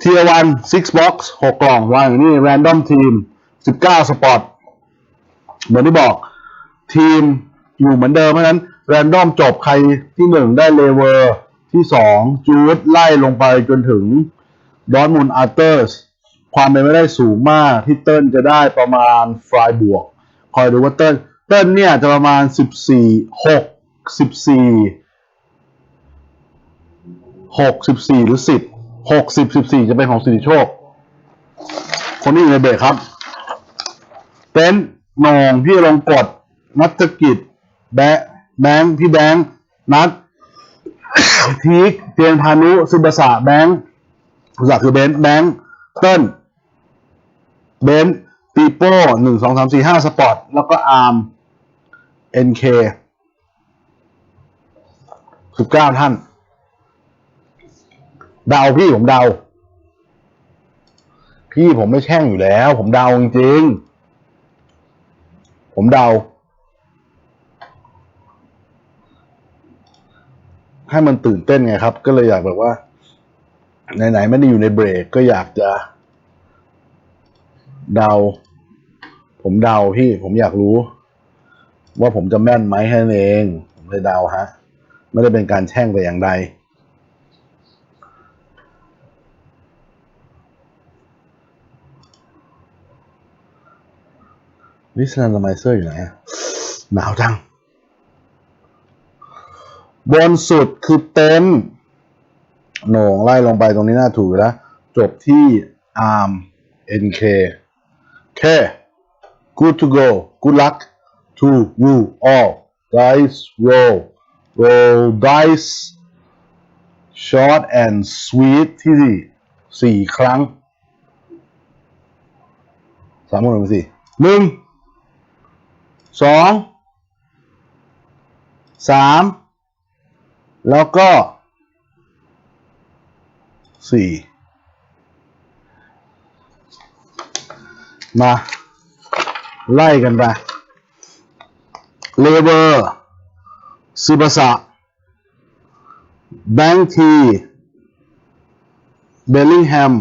เทียวันซิกบ็อกซ์หกกล่องวางอย่างนี้แรนดอมทีมสิบเก้าสปอตเหมือนที่บอกทีมอยู่เหมือนเดิมเพราะนั้นแรนดอมจบใครที่หนึ่งได้เลเวอร์ที่สองจูดไล่ลงไปจนถึงดอนมุนอาร์เตอร์สความเป็นไม่ได้สูงมากที่เติ้ลจะได้ประมาณฟลายบวก คอยดูว่าเติ้ลเติ้ลเนี่ยจะประมาณสิบสี่หกสิบสี่หกสิบสี่หรือสิบ หกสิบสิบสี่จะเป็นของสิริโชค คนที่อยู่ในเบรกครับ เต้นโหนงพี่ลงกฎนัฐกิจ แบแบงค์พี่แบงค์นัดทีกเตียงพานุสุบสะแบงค์สุบสะคือเบนแบงค์เติ้ลเบนปีโป้หนึ่งสองสามสี่ห้าสปอร์ต แล้วก็อาร์มเอ็นเคสิบเก้าท่าน เดาพี่ผมเดา พี่ผมไม่แช่งอยู่แล้ว ผมเดาจริงๆผมเดา ให้มันตื่นเต้นไงครับ ก็เลยอยากแบบว่า ไหนๆไม่ได้อยู่ในเบรกก็อยากจะ เดา ผมเดาพี่ ผมอยากรู้ ว่าผมจะแม่นไหมแค่นั้นเอง ผมเลยเดาฮะ ไม่ได้เป็นการแช่งแต่อย่างใด วิสแลนด์ไมเซอร์อยู่ไหนอะหนาวจัง บนสุดคือเต็นท์โหน่งไล่ลงไปตรงนี้น่าถูกแล้ว จบที่ arm nk แค่ good to go good luck to you all dice roll roll dice short and sweet ที่สี่ครั้งสามหมดเลยสี่หนึ่ง สองสามแล้วก็สี่มา ไล่กันไปเลเวอร์ซูบาสะแบงค์ทีเบลลิงแฮม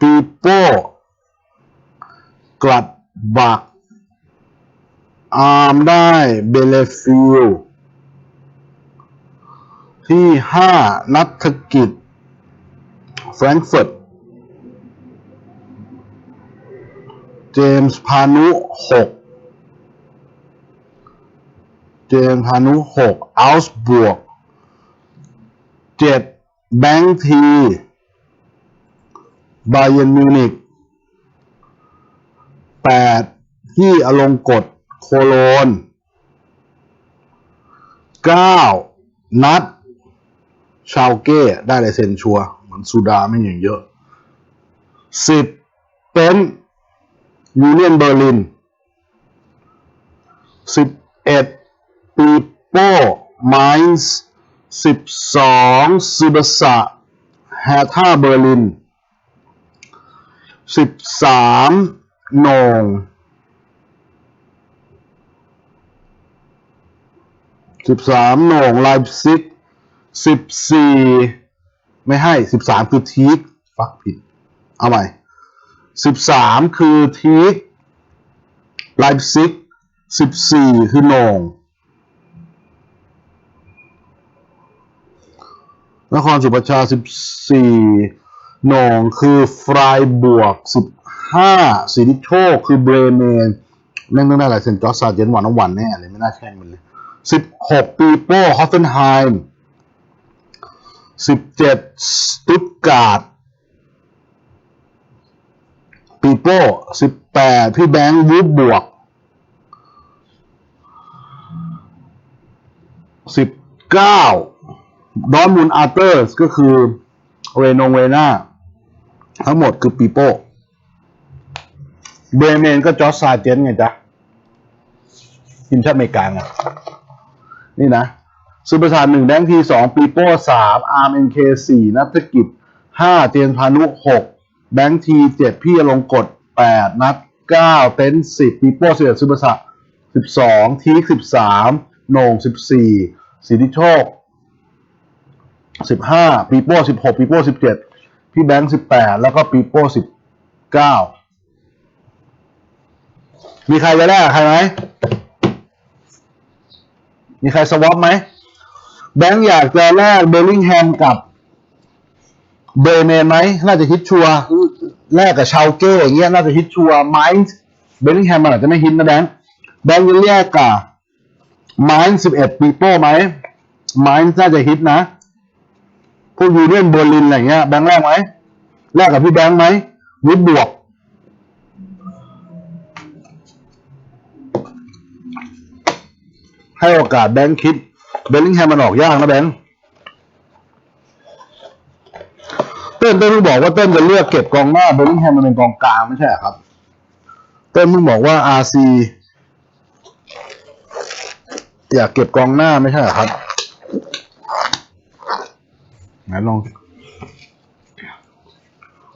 ปีโป้ กลัดบัก อาร์มได้เบเลฟิลที่ห้านัฐกิจ แฟรงก์เฟิร์ต เจมส์พานุหกเจมส์พานุหกอัลส์บวกเจ็ดแบงค์ที บาเยนมิวนิกแปดที่อลงกฎโคโลนเก้านัด ชาวเก้ได้ลายเซ็นชัวร์เหมือนซูดาไม่อย่างเยอะสิบเป็นยูเนียนเบอร์ลินสิบเอ็ดปีโป้ไมน์สิบสองซิบสะแฮท่าเบอร์ลิน สิบสามโหนงสิบสามโหนงไลฟ์ซิกสิบสี่ไม่ให้สิบสามคือทีกฟักผิด เอาใหม่สิบสามคือทีกไลฟ์ซิกสิบสี่คือโหนงนครสุประชาสิบสี่ หน่งคือฟรายบวกสิบห้าสิริโชคคือเบรเมนแม่งต้องได้ลายเซนจอร์จซาเจนวันน้องวันแน่เลยไม่น่าแช่งมันเลยสิบหกปีโป้ฮอฟเฟนไฮม์สิบเจ็ดสตุตการ์ดปีโป้สิบแปดพี่แบงค์วูบบวกสิบเก้าดอนมูนอาร์เตอร์สก็คือ เรโนเวนาทั้งหมดคือปีโป้เบเมนก็จอร์จซาเจนไงจ๊ะทีมชาติอเมริกาไงนี่นะซูเปอร์ซาร์หนึ่งแดงทีสองปีโป้สามอาร์มเอ็นเคสี่นัฐกิจห้าเตียนพานุหกแบงค์ทีเจ็ดพี่อลงกฎแปดนัดเก้าเต็นสิบปีโป้สิบเอ็ดซูเปอร์ซาร์สิบสองทีสิบสามโหน่งสิบสี่สิทธิโชค สิบห้าปีโป้สิบหกปีโป้สิบเจ็ดพี่แบงค์สิบแปดแล้วก็ปีโป้สิบเก้ามีใครจะแลกใครไหมมีใครสวอปไหมแบงค์อยากจะแลกเบลลิงแฮมกับเบเมนไหมน่าจะฮิตชัวร์แลกกับชาวเก้อย่างเงี้ยน่าจะฮิตชัวร์ไมน์เบลลิงแฮมมันอาจจะไม่ฮิตนะแบงค์แบงค์จะแลกกับไมน์สิบเอ็ดปีโป้ไหมไมน์น่าจะฮิตนะ พวกยูเนียนเบอร์ลินอะไรเงี้ยแบงค์แลกไหมแลกกับพี่แบงค์ไหมวุฒบวกให้โอกาสแบงค์คิดเบลลิงแฮมมันออกยากนะแบงค์เต้นเต้นเพิ่งบอกว่าเต้นจะเลือกเก็บกองหน้าเบลลิงแฮมมันเป็นกองกลางไม่ใช่ครับ เต้นเพิ่งบอกว่าอาซีอยากเก็บกองหน้าไม่ใช่ครับ ไหนลอง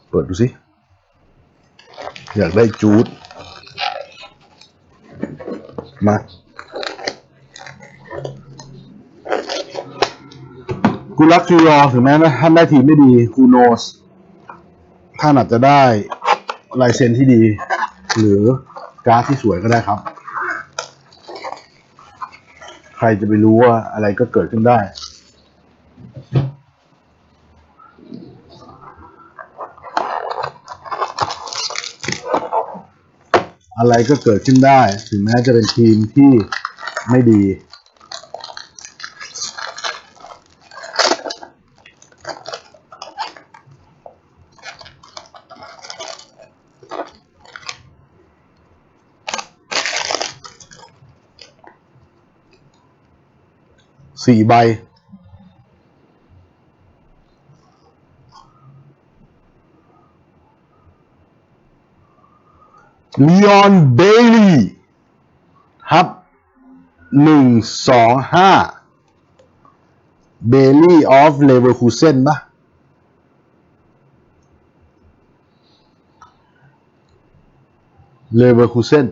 เปิดดูสิ อยากได้จูด มา กูรักฟิวรอถึงแม้ว่าท่านได้ทีไม่ดีกูโนสท่านอาจจะได้ลายเซ็นที่ดี หรือการ์ดที่สวยก็ได้ครับ ใครจะไปรู้ว่าอะไรก็เกิดขึ้นได้ อะไรก็เกิดขึ้นได้ ถึงแม้จะเป็นทีมที่ไม่ดี สี่ใบ ลีออนเบลลี่ครับหนึ่งสองห้าเบลลี่ออฟเลเวอร์คูเซนปะเลเวอร์คูเซน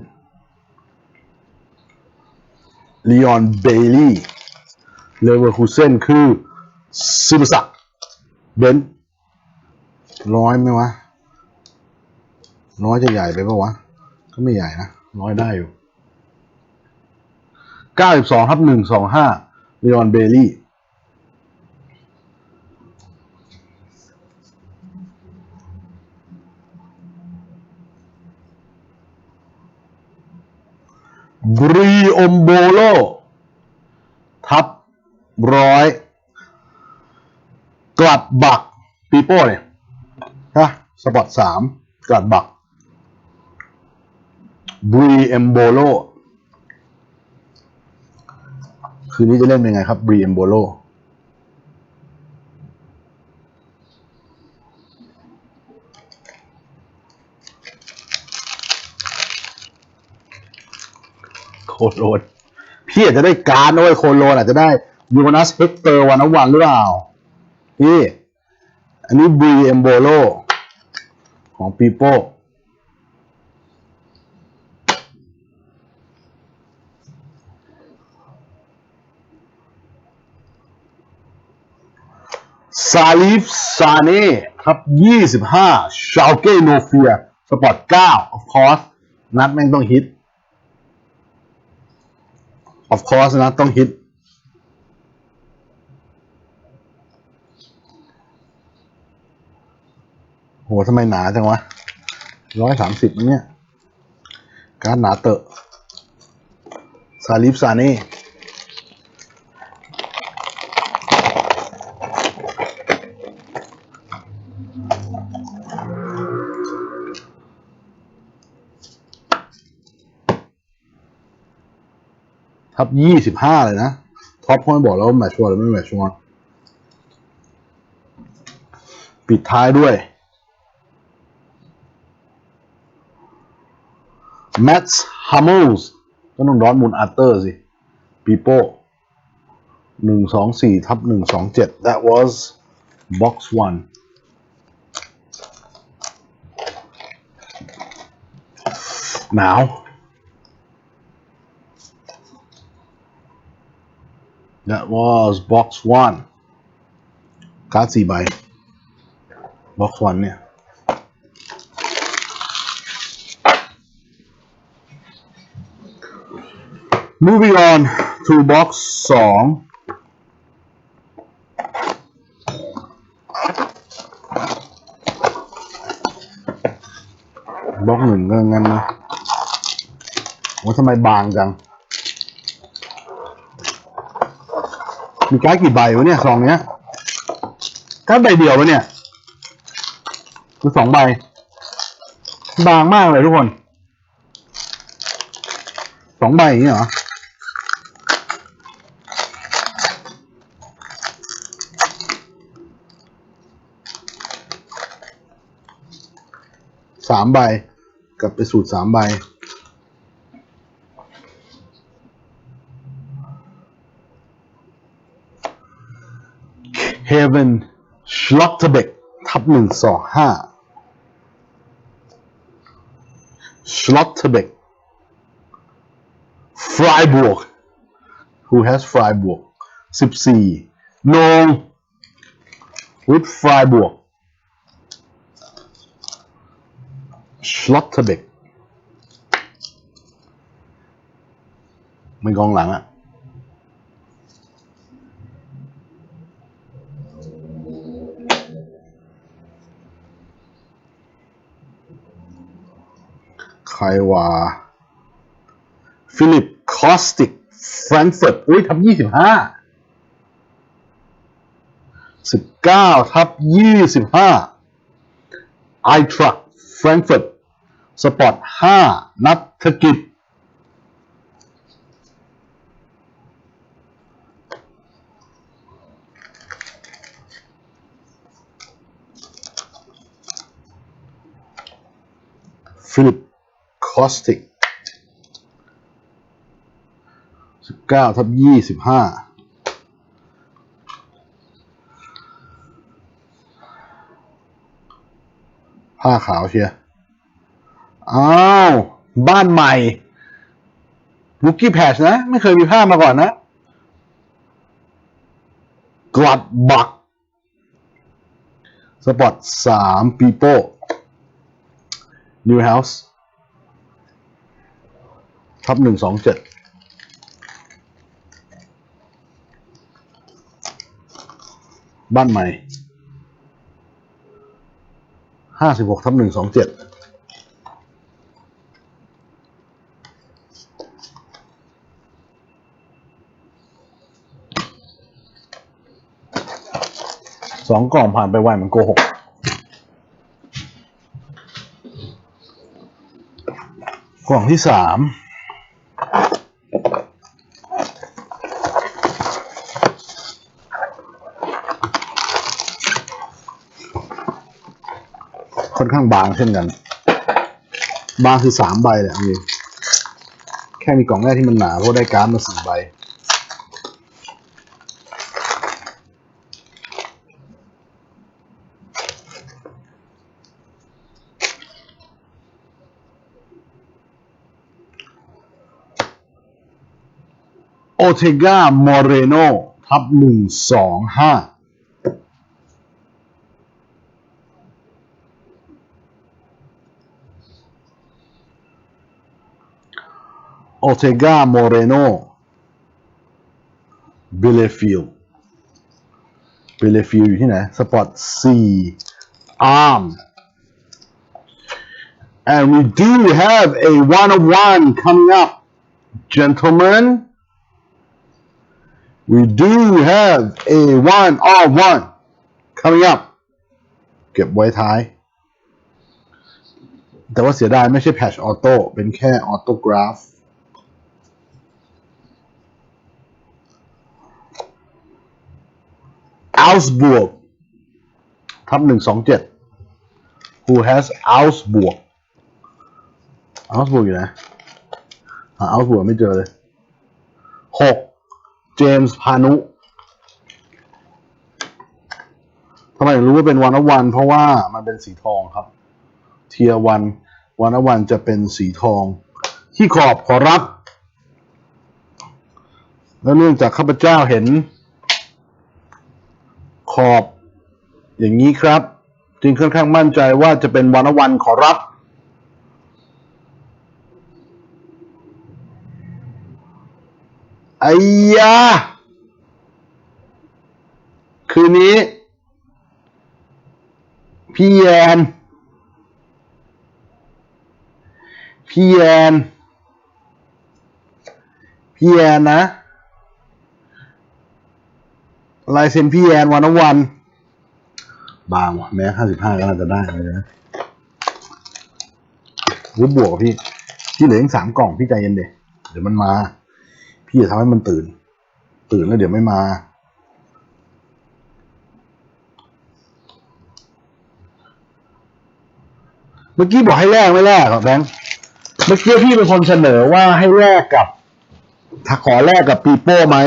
ลีออนเบลลี่เลเวอร์คูเซนคือซิบสักเบนร้อยไหมวะน้อยจะใหญ่ไปปะวะ ก็ไม่ใหญ่นะน้อยได้อยู่เก้าสิบสองทับหนึ่งสองห้าเลออนเบลลี่บรีอมโบโล ทับร้อย กลัดบักปีโป้เนี่ยฮะสปอตสามกลัดบัก บรีเอมโบโลคืนนี้จะเล่นเป็นไงครับบรีเอมโบโลโคโลนพี่อาจจะได้การ์ดนะเว้ยโคโลนอาจจะได้ยูนัสเฮกเตอร์วันวันหรือเปล่าพี่อันนี้บรีเอมโบโลของปีโป้ ซาลิฟซาเน่ครับ25 ชาลเก้โนเฟีย สปอร์ต9 of course นัดแม่งต้องฮิต of course นะต้องฮิต โหทำไมหนาจังวะร้อยสามสิบเนี่ย การหนาเตอะซาลิฟซาเน่ ทับยี่สิบห้าเลยนะท็อปเขาไม่บอกแล้วว่าแมชชัวร์หรือไม่แมชชัวร์ปิดท้ายด้วยแมตส์ฮัมเมลส์ก็ต้องดอร์ทมูลอาร์เตอร์สิปีโป้หนึ่งสองสี่ทับหนึ่งสองเจ็ด that was box one now That was box one. การ์ดสี่ใบบ็อกซ์วันเนี่ย moving on to box สองบล็อกหนึ่งก็งั้นนะว่าทำไมบางจัง มีการ์ดกี่ใบวะเนี่ยซองเนี้ยการ์ดใบเดียววะเนี่ยคือสองใบ บางมากเลยทุกคนสองใบอย่างนี้เหรอสามใบ กลับไปสูตรสามใบ เฮเวนชล็อตเทเบกทับหนึ่งสองห้าชล็อตเทเบกฟรายบวก who has ฟรายบวกสิบสี่นง with ฟรายบวก Schlotterbeck ไม่กองหลังอะ ครว่าฟิลิปคอสติกแฟรงก์เฟิร์ตอุ้ยทับยี่สิบห้าสิบเก้าทับยี่สิบห้าไอทรัคแฟรงก์เฟิร์ตสปอร์ตห้านัทธกิจฟิลิป คอสติกสิบเก้าทับยี่สิบห้าผ้าขาวเชียร์อ้าว บ้านใหม่บุกกี้แพชนะ ไม่เคยมีผ้ามาก่อนนะกลัดบัก สปอตสามปีโป้นิวเฮาส์ ทับหนึ่งสองเจ็ดบ้านใหม่ห้าสิบหกทับหนึ่งสองเจ็ดสองกล่องผ่านไปไวมันโกหกกล่องที่สาม ค่ อนข้างบางเช่นกัน บางคือสามใบเลยเอาจริงแค่มีกล่องแรกที่มันหนาเพราะได้การ์ดมาสี่ใบโอเทกามอเรโนทับหนึ่งสองห้า โอเทกามอเรโนบิเลฟิลบิเลฟิลอยู่ที่ไหน สปอตสี่อาร์ม and we do have a one of one coming up gentlemen we do have a one of one coming up เก็บไว้ท้าย แต่ว่าเสียดายไม่ใช่แพชออโต้เป็นแค่ออโตกราฟ a u s b u r g ทับหนึ่งสองเจ็ด who has Augsburg Augsburg อยู่ไหนหา Augsburg ไม่เจอเลยหกเจมส์พานุทำไมถึงรู้ว่าเป็นวันวัน เพราะว่ามันเป็นสีทองครับ เทียวันวันวันจะเป็นสีทองที่ขอบขอรับ แล้วเนื่องจากข้าพเจ้าเห็น อบ อย่างนี้ครับ จึงค่อนข้างมั่นใจว่าจะเป็นวันวันขอรับ ไอ้ยาคืนนี้ พี่แยนพี่แยนพี่แยนนะ ลายเซ็นพี่แยนวันวัน บางว่ะแม้ห้าสิบห้าก็น่าจะได้เลยนะวุบบวกอะพี่พี่เหลืออีกสามกล่องพี่ใจเย็นเด็เดี๋ยวมันมา พี่จะทำให้มันตื่น ตื่นแล้วเดี๋ยวไม่มา เมื่อกี้บอกให้แลกไม่แลกครับแบงค์เมื่อกี้พี่เป็นคนเสนอว่าให้แลกกับถ้าขอแลกกับปีโป้ไหม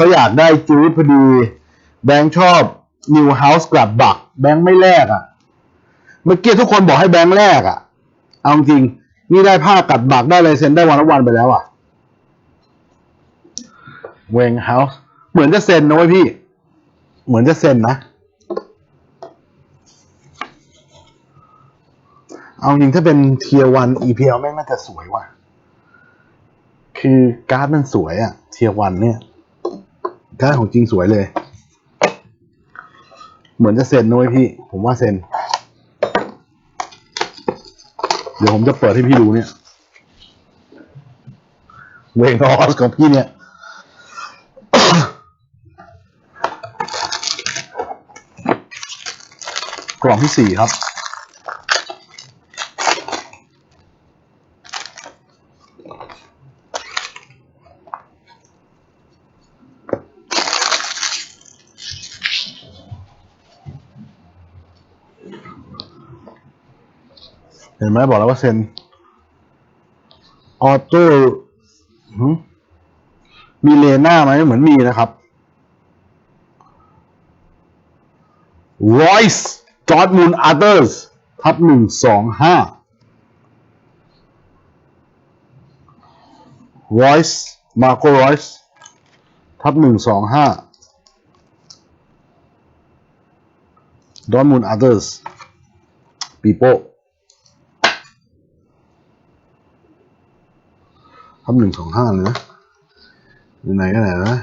เขาอยากได้จูดพอดี แบงค์ชอบนิวเฮาส์กลับบัก แบงค์ไม่แลกอะ่ะ เมื่อกี้ทุกคนบอกให้แบงค์แลกอะ่ะ เอาจริง นี่ได้ผ้ากัดบักได้ลายเซ็นได้วันละวันไปแล้วอะ่ะ เวงเฮาส์เหมือนจะเซ็นนะเว้ยพี่ เหมือนจะเซ็นนะ เอาจริงถ้าเป็นเทียวัน EPL แม่งน่าจะสวยว่ะ คือการ์ดมันสวยอะเทียวันเนี่ย การ์ดของจริงสวยเลย เหมือนจะเซ็นนะเว้ยพี่ ผมว่าเซ็น เดี๋ยวผมจะเปิดให้พี่ดูเนี่ย เวงออสของพี่เนี่ยกล่องที่สี่ครับ เห็นไหมบอกแล้วว่าเซ็นออโต้มีเลน่าไหมเหมือนมีนะครับ Royce Dortmund Others ทับหนึ่งสองห้า Royce Marco Royce ทับหนึ่งสองห้า Dortmund Others ปีโป้ ทับหนึ่งสองห้าเลยนะไหนก็ไหนนะ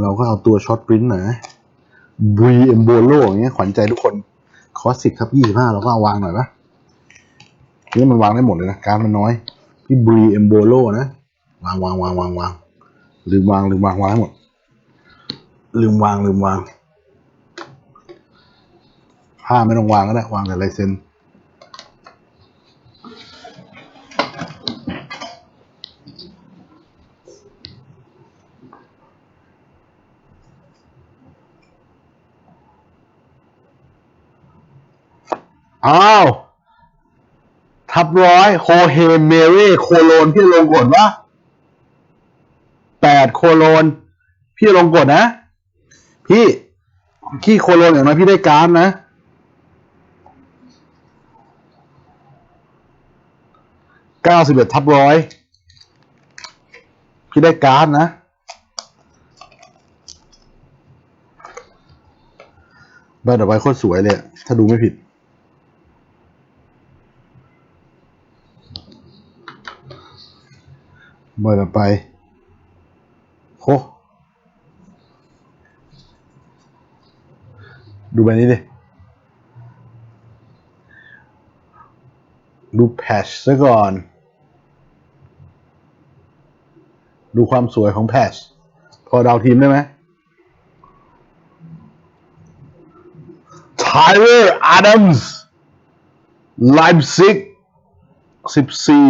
เราก็เอาตัวช็อตปริ้นหน่อยบรีเอมโบโลอย่างเงี้ยขวัญใจทุกคนคอสสิกครับยี่สิบห้าเราก็เอาวางหน่อยปะนี่มันวางได้หมดเลยนะ การมันน้อย พี่บรีเอมโบโลนะวางวางวางวางวางลืมวางลืมวางวางให้หมด ลืมวางลืมวางผ้าไม่ต้องวางก็ได้วางแต่ลายเซ็น อ้าว ทับร้อยโคเฮเมเร่โคโลนพี่ลงกดวะแปดโคโลน พี่ลงกดนะ พี่ขี้โคโลนอย่างน้อยพี่ได้การนะ เก้าสิบเอ็ดทับร้อย พี่ได้การนะใบต่อไปโคตรสวยเลย ถ้าดูไม่ผิด ใบต่อไปโหดูใบบนี้ดิ ดูแพชซะก่อน ดูความสวยของแพชพอเดาวทีมได้ไหม Tyler Adams Leipzig สิบสี่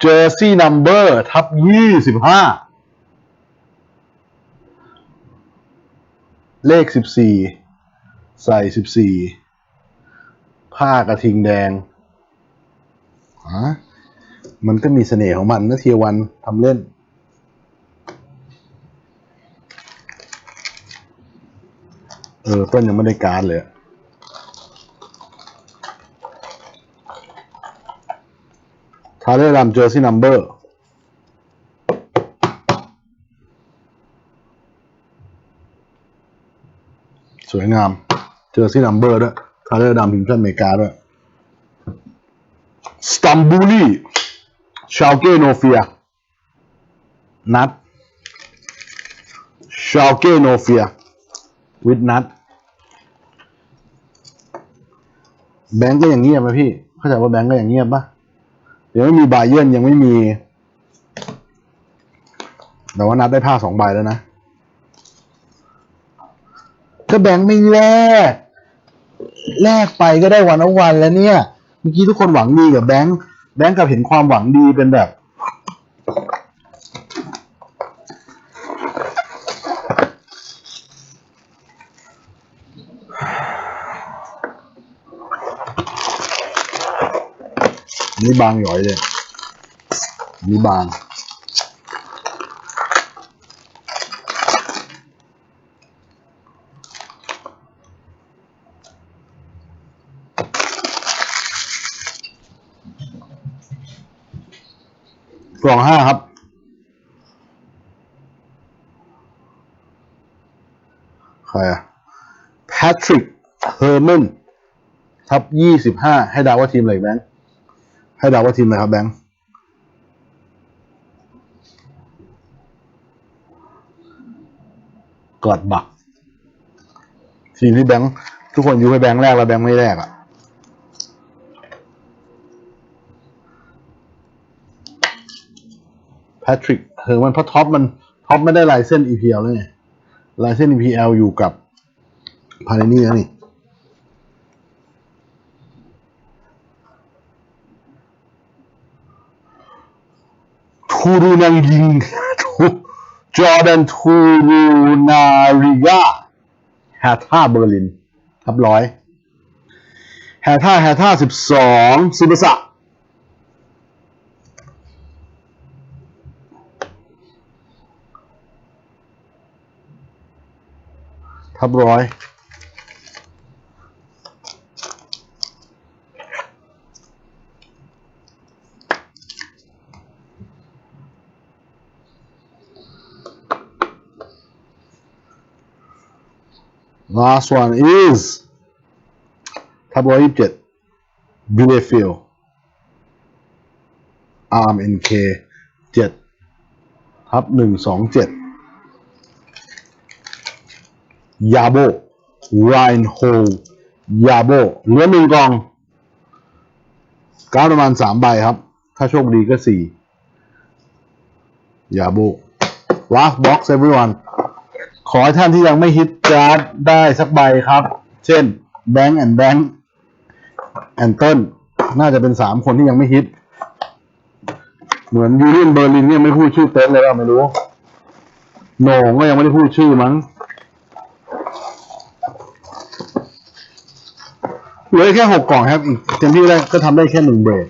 เจอร์ซี่นัมเบอร์ทับยี่สิบห้าเลขสิบสี่ใส่สิบสี่ผ้ากระทิงแดงฮะมันก็มีเสน่ห์ของมันนะเทียวันทำเล่น เออต้นยังไม่ได้การเลยอะ ทาเร่รัมเจอร์ซี่นัมเบอร์สวยงาม เจอซี่นัมเบอร์ด้วยทาเลอร์ดำทีมชาติอเมริกาด้วยสตัมบูลีชาลเกโนเฟีย นัดชาลเกโนเฟีย วิดนัดแบงก์ก็อย่างเงียบไหมพี่ เข้าใจว่าแบงก์ก็อย่างเงียบปะ ยังไม่มีบาเยิ้นยังไม่มี แต่ว่านัดได้ผ้าสองใบแล้วนะก็แบงค์ไม่แลกแลกไปก็ได้วันละวันแล้วเนี่ย เมื่อกี้ทุกคนหวังดีกับแบงค์แบงค์กับเห็นความหวังดีเป็นแบบ นี่บางหย่อยเลยนี่บาง กล่องห้าครับใครอะแพทริกเฮอร์แมนทับยี่สิบห้าให้ดาว่าทีมอะไรแบงค์ ให้เดาว่าทีมอะไรครับแบงค์กอดบักทีมที่แบงค์ทุกคนยุให้แบงค์แรกแล้วแบงค์ไม่แรกอะแพทริกเฮอร์แมนเพราะท็อปมันท็อปไม่ได้ลายเส้น EPL เลยไงลายเส้น EPL อยู่กับพาเนนี่แล้วนี่ ทูรูนังยิงจอร์แดนทูรูนาริกาแฮท่าเบอร์ลินทับร้อยแฮท่าแฮท่าสิบสองซูเปอร์สะทับร้อย last one is ทับร้อยยี่สิบเจ็ดบิเลฟิลอาร์มินเคเจ็ดทับหนึ่งสองเจ็ดยาโบไรน์โฮยาโบเหลือหนึ่งกองการประมาณสามใบครับ ถ้าโชคดีก็สี่ยาโบ last box everyone ขอให้ท่านที่ยังไม่ฮิตการ์ดได้สักใบครับ เช่น Bank and Bank แอนเติลน่าจะเป็นสามคนที่ยังไม่ฮิต เหมือนยูเลียนเบอร์ลินเนี่ยไม่พูดชื่อเต็นเลยว่าไม่รู้โหน่งก็ยังไม่ได้พูดชื่อมั้งเหลือแค่หกกล่องครับอีกเต็มที่ได้ก็ทำได้แค่หนึ่งเบรก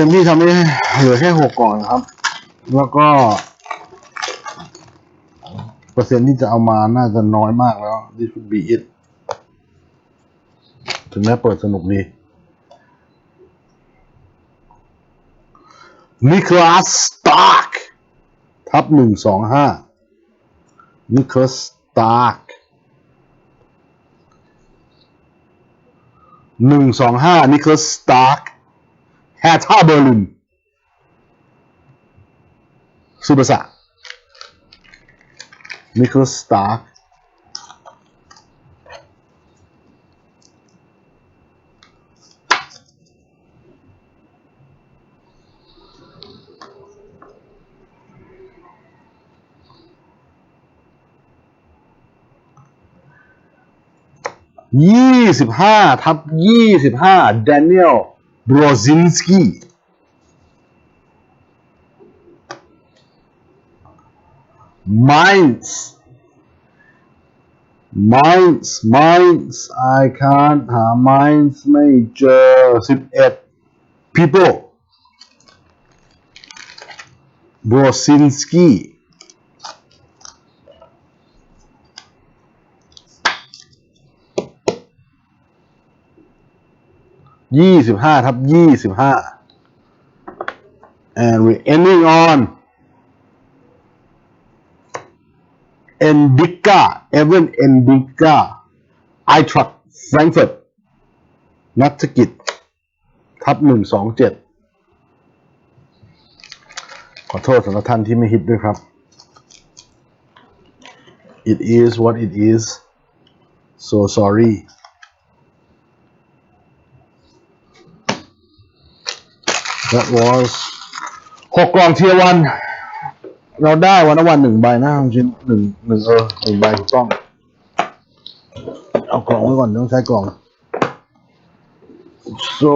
ต็มที่ทำได้เหลือแค่หกกล่องครับ แล้วก็ เปอร์เซ็นต์ที่จะเอามาน่าจะน้อยมากแล้ว this would be it ถึงแม้เปิดสนุกดีนิคลัสสตาร์กทับหนึ่งสองห้านิคลัสสตาร์กหนึ่งสองห้านิคลัสสตาร์ก แฮท่าเบอร์ลินซูเปอร์สะนิโคลสตาร์ยี่สิบห้าทับยี่สิบห้าแดเนียล บรอซินสกี้ Mainz Mainz Mainz I can't หา Mainz ไม่เจอสิบเอ็ด people Brosinski ยี่สิบห้าทับยี่สิบห้า and we ending on Endica Evan Endica i t r u c k Frankfurt นัฐกิจ ทับหนึ่งสองเจ็ดขอโทษสำหรับท่านที่ไม่ฮิตด้วยครับ it is what it is so sorry that was หกกล่องเทียวัน เราได้วันละวันหนึ่งใบนะจริงๆหนึ่งหนึ่งเออหนึ่งใบถูกต้อง เอากล่องไว้ก่อนต้องใช้กล่อง so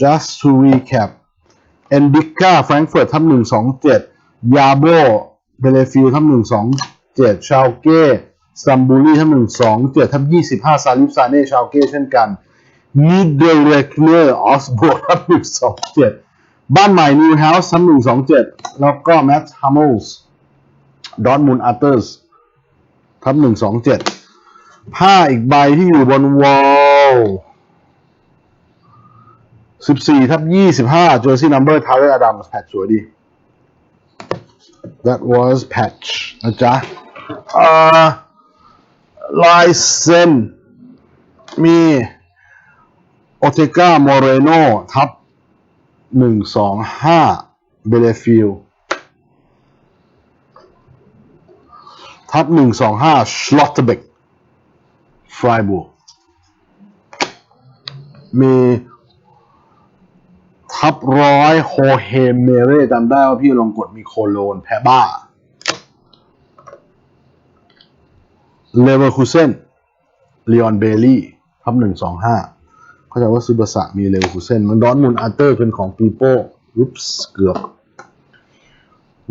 just to recap Endica Frankfurt ทับหนึ่งสองเจ็ดยาโบเบเลฟิลทับหนึ่งสองเจ็ดชาวเก้ซัมบูรีทับหนึ่งสองเจ็ดทับยี่สิบห้าซาลิฟซาเน่ชาวเก้เช่นกัน มิดเดลเรคเนอร์ออสโบทับหนึ่งสองเจ็ดบ้านใหม่นิวเฮาส์ทับหนึ่งสองเจ็ดแล้วก็แมทฮัมเมลส์ดอนมูนอัตเตอร์สทับหนึ่งสองเจ็ดผ้าอีกใบที่อยู่บนวอลสิบสี่ทับยี่สิบห้า jersey number Tyler Adams แพทสวยดี that was patch นะจ๊ะอ่าลายเซ็นมี โอเทกาโมเรโนทับหนึ่งสองห้าเบเลฟิลทับหนึ่งสองห้าชลอตเตเบกฟรายบูมีทับร้อยโฮเฮเมเร่จำได้ว่าพี่ลองกดมีโคโลนแพ้บ้าเลเวอร์คูเซนเลออนเบลลี่ทับหนึ่งสองห้า เข้าใจว่าซูบาสะมีเลวคูเซนมันดอนมุนอาร์เตอร์เป็นของปีโป้รุปส์เกือบ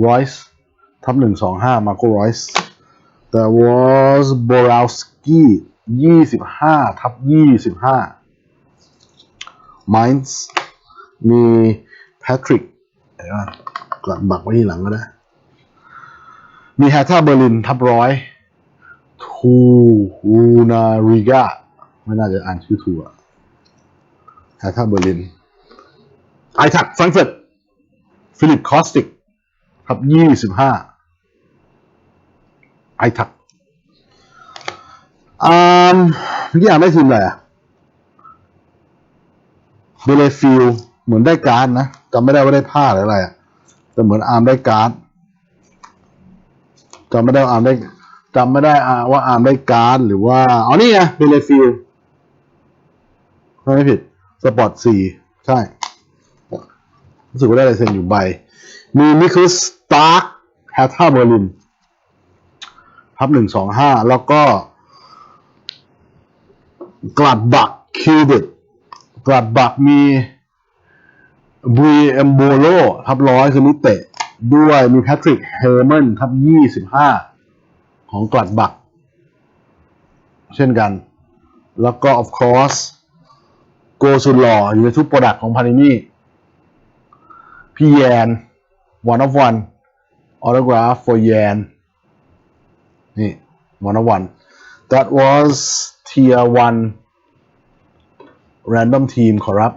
รอยส์ทับหนึ่งสองห้ามาโกรอยส์แต่ was บราวสกี้ยี่สิบห้าทับยี่สิบห้า Mainz มีแพทริกเห็นป่ะกลับบักไว้ที่หลังก็ได้ มีแฮท่าเบอร์ลินทับร้อยทูฮูนาริกาไม่น่าจะอ่านชื่อถูกอะ แฮท่าเบอร์ลินไอทักฟรังเฟิร์ตฟิลิปคอสติกทับยี่สิบห้าไอทักอ่าเมื่อกี้อ่านได้ทีมอะไรอะเบเลฟิลเหมือนได้การ์ดนะจำไม่ได้ว่าได้ผ้าหรืออะไรอะแต่เหมือนอาร์มได้การ์ดจำไม่ได้ว่าอาร์มได้จำไม่ได้ว่าอาร์มได้การ์ดหรือว่าอ๋อนี่ไงเบเลฟิลไม่ผิด สปอร์ตสี่ใช่รู้สึกว่าได้ลายเซ็นอยู่ใบ มีนิคลัสสตาร์คแฮท่าเบอร์ลินทับหนึ่งสองห้าแล้วก็กลัดบักคิวบิดกลัดบักมีบรีเอมโบโลทับร้อยคือนิเตะ ด้วยมีแพทริกเฮอร์แมนทับยี่สิบห้าของกลัดบัก เช่นกัน แล้วก็ of course โกสุดหล่ออยู่ในทุกโปรดักต์ของพานินี่พี่แยนวันออฟวันออโตกราฟ for แยนนี่วันออฟวัน that was tier one random team ขอรับ